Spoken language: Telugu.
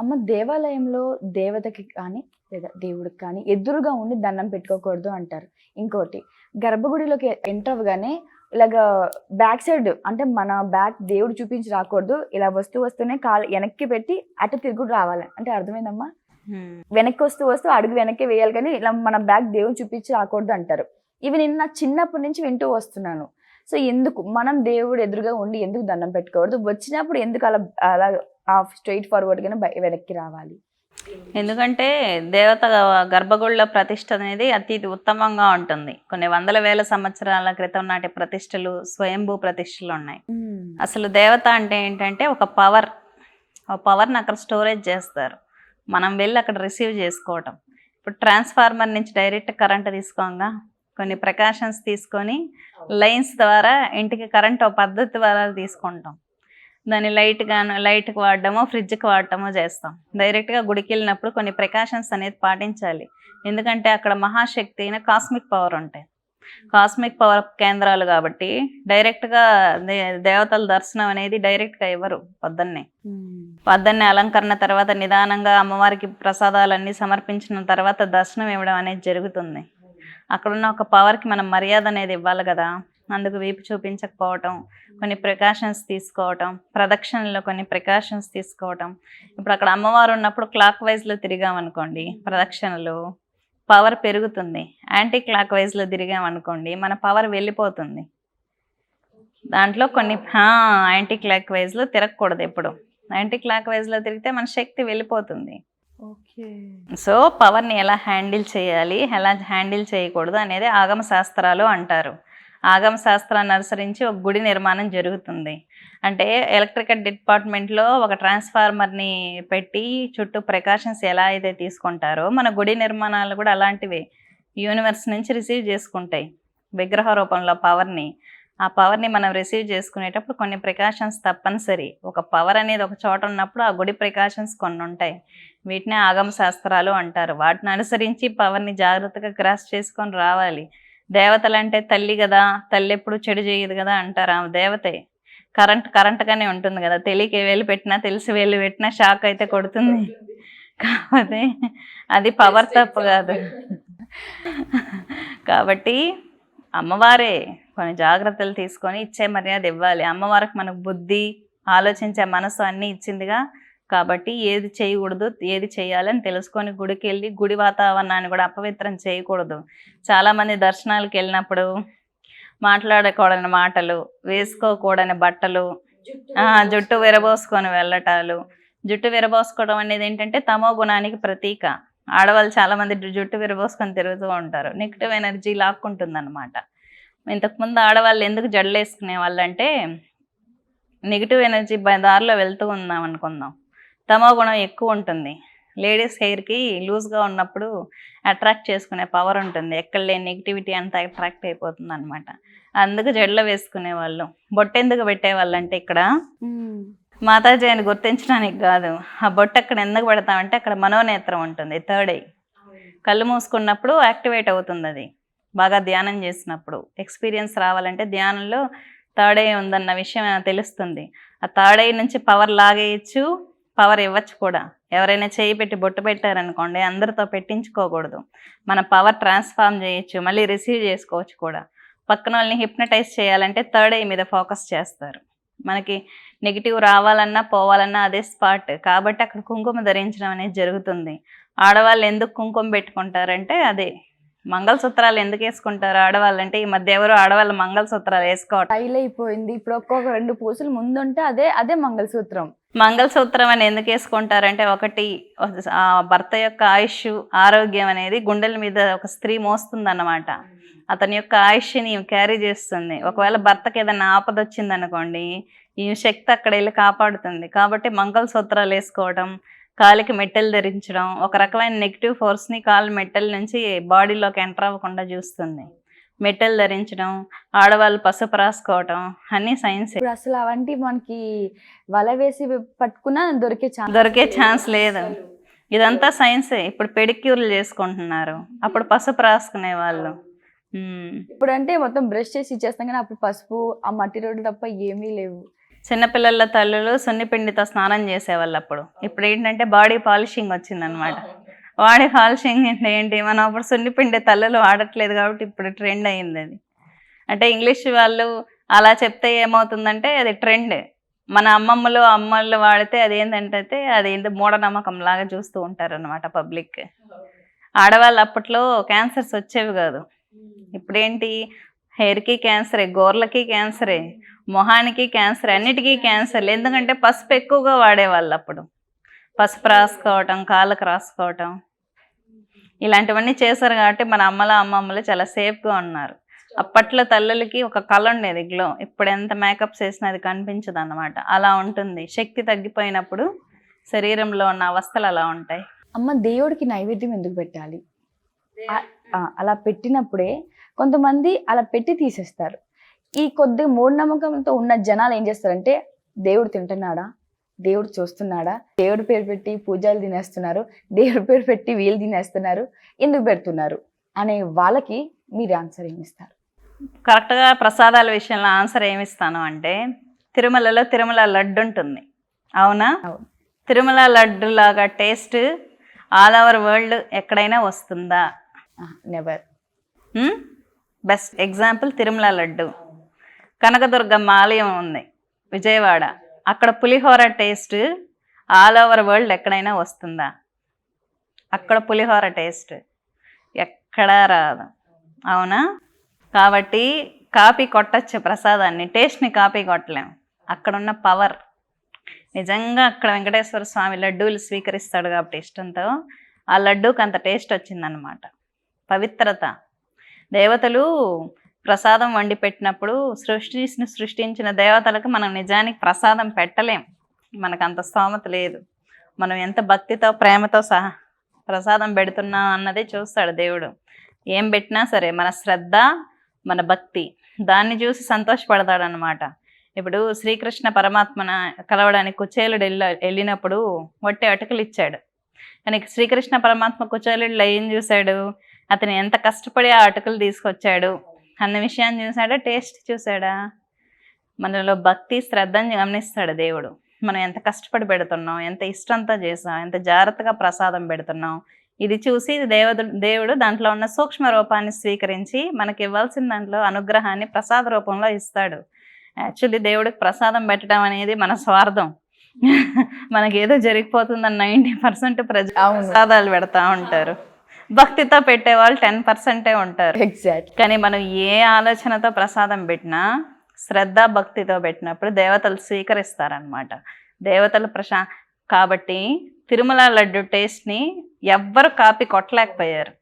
అమ్మ దేవాలయంలో దేవతకి కానీ లేదా దేవుడికి కానీ ఎదురుగా ఉండి దండం పెట్టుకోకూడదు అంటారు. ఇంకోటి గర్భగుడిలోకి ఎంటర్ అవ్వగానే ఇలాగ బ్యాక్ సైడ్ అంటే మన బ్యాక్ దేవుడు చూపించి రాకూడదు. ఇలా వస్తూ వస్తూనే కాలు వెనక్కి పెట్టి అటు తిరుగుడు రావాలి. అంటే అర్థమైందమ్మా? వెనక్కి వస్తూ వస్తూ అడుగు వెనక్కి వేయాలి కానీ ఇలా మన బ్యాక్ దేవుడు చూపించి రాకూడదు అంటారు. ఇవి నేను నా చిన్నప్పటి నుంచి వింటూ వస్తున్నాను. సో ఎందుకు? మనం దేవుడు ఎదురుగా ఉండి ఎందుకు దండం పెట్టుకోకూడదు? వచ్చినప్పుడు ఎందుకు అలా అలా స్ట్రైట్ ఫార్వర్డ్ గానే బయ- వెనక్కి రావాలి? ఎందుకంటే దేవత గర్భగుళ్ళ ప్రతిష్ట అనేది అతి ఉత్తమంగా ఉంటుంది. కొన్ని వందల వేల సంవత్సరాల క్రితం నాటి ప్రతిష్టలు స్వయంభూ ప్రతిష్టలు ఉన్నాయి. అసలు దేవత అంటే ఏంటంటే ఒక పవర్ ఆ పవర్ని అక్కడ స్టోరేజ్ చేస్తారు. మనం వెళ్ళి అక్కడ రిసీవ్ చేసుకోవటం. ఇప్పుడు ట్రాన్స్ఫార్మర్ నుంచి డైరెక్ట్ కరెంట్ తీసుకోగా? కొన్ని ప్రికాషన్స్ తీసుకొని లైన్స్ ద్వారా ఇంటికి కరెంట్ ఒక పద్ధతి ద్వారా తీసుకుంటాం. దాన్ని లైట్ గాను లైట్కి వాడడమో ఫ్రిడ్జ్కి వాడటమో చేస్తాం. డైరెక్ట్గా గుడికి వెళ్ళినప్పుడు కొన్ని ప్రికాషన్స్ అనేది పాటించాలి. ఎందుకంటే అక్కడ మహాశక్తి అయిన కాస్మిక్ పవర్ ఉంటాయి. కాస్మిక్ పవర్ కేంద్రాలు కాబట్టి డైరెక్ట్గా దే దేవతల దర్శనం అనేది డైరెక్ట్గా ఇవ్వరు పొద్దున్నే. పొద్దున్నే అలంకరణ తర్వాత నిదానంగా అమ్మవారికి ప్రసాదాలన్నీ సమర్పించిన తర్వాత దర్శనం ఇవ్వడం అనేది జరుగుతుంది. అక్కడున్న ఒక పవర్కి మనం మర్యాద అనేది ఇవ్వాలి కదా. అందుకు వీపు చూపించకపోవటం కొన్ని ప్రికాషన్స్ తీసుకోవటం ప్రదక్షిణలో కొన్ని ప్రికాషన్స్ తీసుకోవటం. ఇప్పుడు అక్కడ అమ్మవారు ఉన్నప్పుడు క్లాక్ వైజ్లో తిరిగామనుకోండి ప్రదక్షిణలు పవర్ పెరుగుతుంది. యాంటీ క్లాక్ వైజ్లో తిరిగామనుకోండి మన పవర్ వెళ్ళిపోతుంది. దాంట్లో కొన్ని యాంటీ క్లాక్ వైజ్లో తిరగకూడదు ఎప్పుడు. యాంటీ క్లాక్ వైజ్లో తిరిగితే మన శక్తి వెళ్ళిపోతుంది. సో పవర్ని ఎలా హ్యాండిల్ చేయాలి ఎలా హ్యాండిల్ చేయకూడదు అనేది ఆగమ శాస్త్రాలు అంటారు. ఆగమ శాస్త్రాన్ని అనుసరించి ఒక గుడి నిర్మాణం జరుగుతుంది. అంటే ఎలక్ట్రికల్ డిపార్ట్మెంట్లో ఒక ట్రాన్స్ఫార్మర్ని పెట్టి చుట్టూ ప్రికాషన్స్ ఎలా అయితే తీసుకుంటారో మన గుడి నిర్మాణాలు కూడా అలాంటివే యూనివర్స్ నుంచి రిసీవ్ చేసుకుంటాయి. విగ్రహ రూపంలో పవర్ని. ఆ పవర్ని మనం రిసీవ్ చేసుకునేటప్పుడు కొన్ని ప్రికాషన్స్ తప్పనిసరి. ఒక పవర్ అనేది ఒక చోట ఉన్నప్పుడు ఆ గుడి ప్రికాషన్స్ కొన్ని ఉంటాయి వీటిని ఆగమ శాస్త్రాలు అంటారు. వాటిని అనుసరించి పవర్ని జాగ్రత్తగా క్రాస్ చేసుకొని రావాలి. దేవతలంటే తల్లి కదా తల్లి ఎప్పుడు చెడు చేయదు కదా అంటారు ఆమె దేవతే. కరెంట్ కరెంట్గానే ఉంటుంది కదా. తెలియక వేలు పెట్టినా తెలిసి వేలు పెట్టినా షాక్ అయితే కొడుతుంది. కాకపోతే అది పవర్ తప్పు కాదు. కాబట్టి అమ్మవారే కొన్ని జాగ్రత్తలు తీసుకొని ఇచ్చే మర్యాద ఇవ్వాలి. అమ్మవారికి మనకు బుద్ధి ఆలోచించే మనసు అన్నీ ఇచ్చిందిగా కాబట్టి ఏది చేయకూడదు ఏది చేయాలని తెలుసుకొని గుడికి వెళ్ళి గుడి వాతావరణాన్ని కూడా అపవిత్రం చేయకూడదు. చాలామంది దర్శనాలకు వెళ్ళినప్పుడు మాట్లాడకూడని మాటలు వేసుకోకూడని బట్టలు జుట్టు విరబోసుకొని వెళ్ళటాలు. జుట్టు విరబోసుకోవడం అనేది ఏంటంటే తమో గుణానికి ప్రతీక. ఆడవాళ్ళు చాలా మంది జుట్టు విరబోసుకొని తిరుగుతూ ఉంటారు. నెగిటివ్ ఎనర్జీ లాక్కుంటుంది అనమాట ఇంతకుముందు ఆడవాళ్ళు ఎందుకు జడలు వేసుకునే వాళ్ళు అంటే నెగిటివ్ ఎనర్జీ దారిలో వెళ్తూ ఉందాం అనుకుందాం తమో గుణం ఎక్కువ ఉంటుంది. లేడీస్ హెయిర్కి లూజ్గా ఉన్నప్పుడు అట్రాక్ట్ చేసుకునే పవర్ ఉంటుంది. ఎక్కడ లేని నెగిటివిటీ అంతా అట్రాక్ట్ అయిపోతుంది అనమాట అందుకు జడలో వేసుకునే వాళ్ళు. బొట్టెందుకు పెట్టేవాళ్ళు అంటే ఇక్కడ మాతాజీ అని గుర్తించడానికి కాదు. ఆ బొట్టు అక్కడ ఎందుకు పెడతామంటే అక్కడ మనోనేత్రం ఉంటుంది. థర్డ్ ఐ కళ్ళు మూసుకున్నప్పుడు యాక్టివేట్ అవుతుంది అది. బాగా ధ్యానం చేసినప్పుడు. ఎక్స్పీరియన్స్ రావాలంటే ధ్యానంలో థర్డ్ ఐ ఉందన్న విషయం తెలుస్తుంది. ఆ థర్డ్ ఐ నుంచి పవర్ లాగేయచ్చు. పవర్ ఇవ్వచ్చు కూడా. ఎవరైనా చేయి పెట్టి బొట్టు పెట్టారనుకోండి అందరితో పెట్టించుకోకూడదు. మన పవర్ ట్రాన్స్ఫార్మ్ చేయొచ్చు మళ్ళీ రిసీవ్ చేసుకోవచ్చు కూడా. పక్కన వాళ్ళని హిప్నటైజ్ చేయాలంటే థర్డ్ ఐ మీద ఫోకస్ చేస్తారు. మనకి నెగిటివ్ రావాలన్నా పోవాలన్నా అదే స్పాట్. కాబట్టి అక్కడ కుంకుమ ధరించడం అనేది జరుగుతుంది. ఆడవాళ్ళు ఎందుకు కుంకుమ పెట్టుకుంటారంటే అదే మంగళసూత్రాలు ఎందుకు వేసుకుంటారు ఆడవాళ్ళు అంటే ఈ మధ్య ఎవరు ఆడవాళ్ళు మంగళసూత్రాలు వేసుకోవటం. టైల్ అయిపోయింది. ఇప్పుడు ఒక్కొక్క రెండు పూసలు ముందుంటే అదే అదే మంగళసూత్రం. మంగళసూత్రం అని ఎందుకు వేసుకుంటారంటే ఒకటి ఆ భర్త యొక్క ఆయుష్ ఆరోగ్యం అనేది గుండెల మీద ఒక స్త్రీ మోస్తుందన్నమాట. అతని యొక్క ఆయుష్ని క్యారీ చేస్తుంది. ఒకవేళ భర్తకి ఏదైనా ఆపద వచ్చింది అనుకోండి ఈ శక్తి అక్కడ వెళ్ళి కాపాడుతుంది. కాబట్టి మంగళసూత్రాలు వేసుకోవడం కాలికి మెట్టెలు ధరించడం ఒక రకమైన నెగిటివ్ ఫోర్స్ని కాలు మెట్టెల నుంచి బాడీలోకి ఎంటర్ అవ్వకుండా చూస్తుంది. మెట్టెలు ధరించడం ఆడవాళ్ళు పసుపు రాసుకోవడం అన్నీ సైన్స్. ఇప్పుడు అసలు అవంటి మనకి వల వేసి పట్టుకున్నా దొరికే ఛాన్స్ దొరికే ఛాన్స్ లేదు. ఇదంతా సైన్సే. ఇప్పుడు పెడిక్యూర్లు చేసుకుంటున్నారు. అప్పుడు పసుపు రాసుకునే వాళ్ళు. ఇప్పుడు అంటే మొత్తం బ్రష్ చేసి ఇచ్చేస్తాం కానీ అప్పుడు పసుపు ఆ మట్టి రోడ్డు తప్ప ఏమీ లేవు. చిన్నపిల్లల తల్లులు సున్నిపిండితో స్నానం చేసేవాళ్ళు అప్పుడు. ఇప్పుడు ఏంటంటే బాడీ పాలిషింగ్ వచ్చిందనమాట వాడే పాలిషింగ్ అంటే ఏంటి? మనం అప్పుడు సున్నిపిండి తలలు వాడట్లేదు కాబట్టి ఇప్పుడు ట్రెండ్ అయింది అది. అంటే ఇంగ్లీష్ వాళ్ళు అలా చెప్తే ఏమవుతుందంటే అది ట్రెండ్. మన అమ్మమ్మలు అమ్మలు వాడితే అది ఏంటంటే అది ఏంటో మూఢనమ్మకం లాగా చూస్తూ ఉంటారనమాట పబ్లిక్. ఆడవాళ్ళు అప్పట్లో క్యాన్సర్స్ వచ్చేవి కాదు. ఇప్పుడేంటి? హెయిర్కి క్యాన్సరే గోర్లకి క్యాన్సరే మొహానికి క్యాన్సర్ అన్నిటికీ క్యాన్సర్ ఎందుకంటే పసుపు ఎక్కువగా వాడేవాళ్ళు అప్పుడు. పసుపు రాసుకోవటం కాళ్ళకు రాసుకోవటం. ఇలాంటివన్నీ చేశారు కాబట్టి మన అమ్మల అమ్మమ్మలు చాలా సేఫ్గా ఉన్నారు. అప్పట్లో తల్లులకి ఒక కళ ఉండేది గ్లో. ఇప్పుడు ఎంత మేకప్ చేసినా అది కనిపించదు అన్నమాట అలా ఉంటుంది. శక్తి తగ్గిపోయినప్పుడు శరీరంలో ఉన్న అవస్థలు అలా ఉంటాయి. అమ్మ దేవుడికి నైవేద్యం ఎందుకు పెట్టాలి? అలా పెట్టినప్పుడే కొంతమంది అలా పెట్టి తీసేస్తారు. ఈ కొద్ది మూఢనమ్మకంతో ఉన్న జనాలు ఏం చేస్తారంటే దేవుడు తింటున్నాడా? దేవుడు చూస్తున్నాడా? దేవుడి పేరు పెట్టి పూజలు తినేస్తున్నారు. దేవుడి పేరు పెట్టి వీళ్ళు తినేస్తున్నారు. ఎందుకు పెడుతున్నారు? అనే వాళ్ళకి మీరు ఆన్సర్ ఏమి ఇస్తారు కరెక్ట్గా ప్రసాదాల విషయంలో ఆన్సర్ ఏమి ఇస్తాను అంటే తిరుమలలో తిరుమల లడ్డు ఉంటుంది. అవునా? అవును. తిరుమల లడ్డు లాగా టేస్ట్ ఆల్ ఓవర్ వరల్డ్ ఎక్కడైనా వస్తుందా? Never best example Tirumala laddu. Kanakadurgamma ఆలయం ఉంది విజయవాడ. అక్కడ పులిహోర టేస్ట్ ఆల్ ఓవర్ వరల్డ్ ఎక్కడైనా వస్తుందా? అక్కడ పులిహోర టేస్ట్ ఎక్కడా రాదు. అవునా? కాబట్టి కాపీ కొట్టచ్చు ప్రసాదాన్ని. టేస్ట్ని కాపీ కొట్టలేం. అక్కడున్న పవర్. నిజంగా అక్కడ వెంకటేశ్వర స్వామి లడ్డూలు స్వీకరిస్తాడు కాబట్టి ఇష్టంతో ఆ లడ్డూకి అంత టేస్ట్ వచ్చిందనమాట పవిత్రత. దేవతలు ప్రసాదం వండి పెట్టినప్పుడు సృష్టిని సృష్టించిన దేవతలకు మనం నిజానికి ప్రసాదం పెట్టలేం. మనకు అంత స్తోమత లేదు. మనం ఎంత భక్తితో ప్రేమతో సహా ప్రసాదం పెడుతున్నాం అన్నదే చూస్తాడు దేవుడు. ఏం పెట్టినా సరే మన శ్రద్ధ మన భక్తి దాన్ని చూసి సంతోషపడతాడు అనమాట ఇప్పుడు శ్రీకృష్ణ పరమాత్మన కలవడానికి కుచేలుడు వెళ్ళ వెళ్ళినప్పుడు వట్టి అటుకలు ఇచ్చాడు. కానీ శ్రీకృష్ణ పరమాత్మ కుచేలుడిలో ఏం చూశాడు? అతను ఎంత కష్టపడి ఆ అటుకలు తీసుకొచ్చాడు? అన్న విషయాన్ని చూసాడా టేస్ట్ చూసాడా మనలో భక్తి శ్రద్ధని గమనిస్తాడు దేవుడు. మనం ఎంత కష్టపడి పెడుతున్నాం ఎంత ఇష్టంతో చేసాం ఎంత జాగ్రత్తగా ప్రసాదం పెడుతున్నాం. ఇది చూసి దేవదు దేవుడు దాంట్లో ఉన్న సూక్ష్మ రూపాన్ని స్వీకరించి మనకి ఇవ్వాల్సిన దాంట్లో అనుగ్రహాన్ని ప్రసాద రూపంలో ఇస్తాడు. యాక్చువల్లీ దేవుడికి ప్రసాదం పెట్టడం అనేది మన స్వార్థం. మనకి ఏదో జరిగిపోతుందని నైంటీ పర్సెంట్ ప్రజ అవును. ప్రసాదాలు పెడతా ఉంటారు. భక్తితో పెట్టే వాళ్ళు టెన్ పర్సెంటే ఉంటారు. ఎగ్జాక్ట్ కానీ మనం ఏ ఆలోచనతో ప్రసాదం పెట్టినా శ్రద్ధ భక్తితో పెట్టినప్పుడు దేవతలు స్వీకరిస్తారనమాట దేవతలు ప్రశా కాబట్టి తిరుమల లడ్డు టేస్ట్ని ఎవ్వరు కాపీ కొట్టలేకపోయారు.